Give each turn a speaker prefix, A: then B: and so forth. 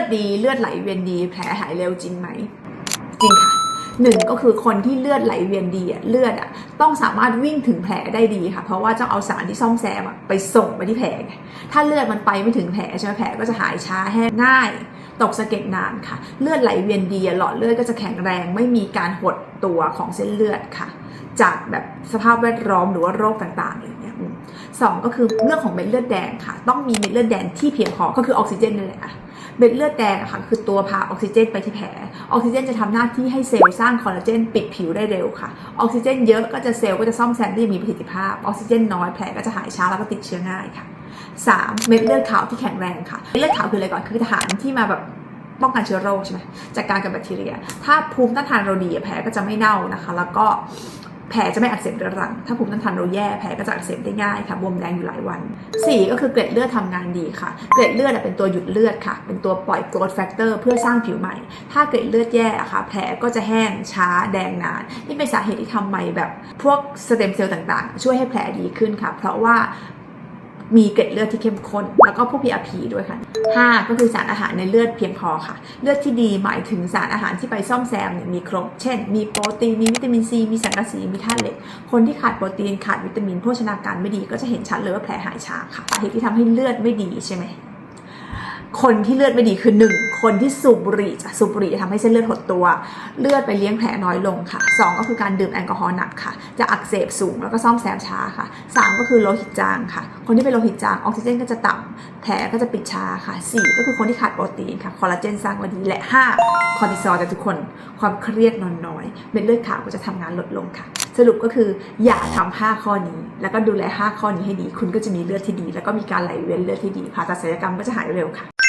A: อดดีเลือดไหลเวียนดี แผลหายเร็วจริงไหม จริงค่ะหนึ่งก็คือคนที่เลือดไหลเวียนดีอะเลือดอะต้องสามารถวิ่งถึงแผลได้ดีค่ะ เพราะว่าจะเอาสารที่ซ่อมแซมอะไปส่งไปที่แผลถ้าเลือดมันไปไม่ถึงแผลใช่ไหมแผลก็จะหายช้าแห้งง่าย ตกสะเก็ดนานค่ะ เลือดไหลเวียนดีหลอดเลือดก็จะแข็งแรงไม่มีการหดตัวของเส้นเลือดค่ะ จากแบบสภาพแวดล้อมหรือว่าโรคต่างๆอย่างเงี้ยสองก็คือเรื่องของเม็ดเลือดแดงค่ะ ต้องมีเม็ดเลือดแดงที่เพียงพอก็คือออกซิเจนนี่แหละ เม็ดเลือดแดงอะค่ะคือตัวพาออกซิเจนไปที่แผล ออกซิเจนจะทำหน้าที่ให้เซลล์สร้างคอลลาเจนปิดผิวได้เร็วค่ะ ออกซิเจนเยอะก็จะเซลล์ก็จะซ่อมแซมได้มีประสิทธิภาพ ออกซิเจนน้อยแผลก็จะหายช้าแล้วก็ติดเชื้อง่ายค่ะ 3. เม็ดเลือดขาวที่แข็งแรงค่ะ เม็ดเลือดขาวคืออะไรก่อน คือทหารที่มาแบบป้องกันเชื้อโรคใช่ไหมจากการกับแบคทีเรีย ถ้าภูมิต้านทานเราดีแผลก็จะไม่เน่านะคะ แล้วก็ แผลจะไม่อักเสบเรื้อรัง ถ้าภูมิต้านทานเราแย่แผลก็จะอักเสบได้ง่ายค่ะบวมแดงอยู่หลายวัน 4 ก็คือเกล็ดเลือดทำงานดีค่ะ เกล็ดเลือดเป็นตัวหยุดเลือดค่ะ เป็นตัวปล่อยโกรทแฟกเตอร์เพื่อสร้างผิวใหม่ ถ้าเกล็ดเลือดแย่ค่ะ แผลก็จะแห้งช้าแดงนานนี่เป็นสาเหตุที่ทำไมแบบพวกสเต็มเซลล์ต่างๆ ช่วยให้แผลดีขึ้นค่ะ เพราะว่า มีเกล็ดเลือดที่เข้มข้น แล้วก็พวก PRP ด้วยค่ะ 5 ก็คือสารอาหารในเลือดเพียงพอค่ะ เลือดที่ดีหมายถึงสารอาหารที่ไปซ่อมแซมเนี่ยมีครบ เช่น มีโปรตีน มีวิตามินซี มีสังกะสี มีธาตุเหล็ก คนที่ขาดโปรตีนขาดวิตามินโภชนาการไม่ดีก็จะเห็นชัดเลยว่าแผลหายช้าค่ะสาเหตุที่ทำให้เลือดไม่ดีใช่ไหม คนที่เลือดไม่ดีคือ 1 คนที่สูบบุหรี่จะสูบบุหรี่จะทำให้เส้นเลือดหดตัว เลือดไปเลี้ยงแผลน้อยลงค่ะ 2 ก็คือการดื่มแอลกอฮอล์หนักค่ะ จะอักเสบสูงแล้วก็ซ่อมแซมช้าค่ะ 3 ก็คือโลหิตจางค่ะ คนที่เป็นโลหิตจางออกซิเจนก็จะต่ำแผลก็จะปิดช้าค่ะ 4 ก็คือคนที่ขาดโปรตีนค่ะคอลลาเจนสร้างมาดีและ 5 คอร์ติซอลแต่ทุกคนความเครียดนอนน้อยเม็ดเลือดขาวก็จะทำงานลดลงค่ะ สรุปก็คืออย่าทำ5ข้อนี้ แล้วก็ดูแล 5 ข้อนี้ให้ดี คุณก็จะมีเลือดที่ดี แล้วก็มีการไหลเวียนเลือดที่ดีผ่าตัดศัลยกรรมก็จะหายเร็วค่ะ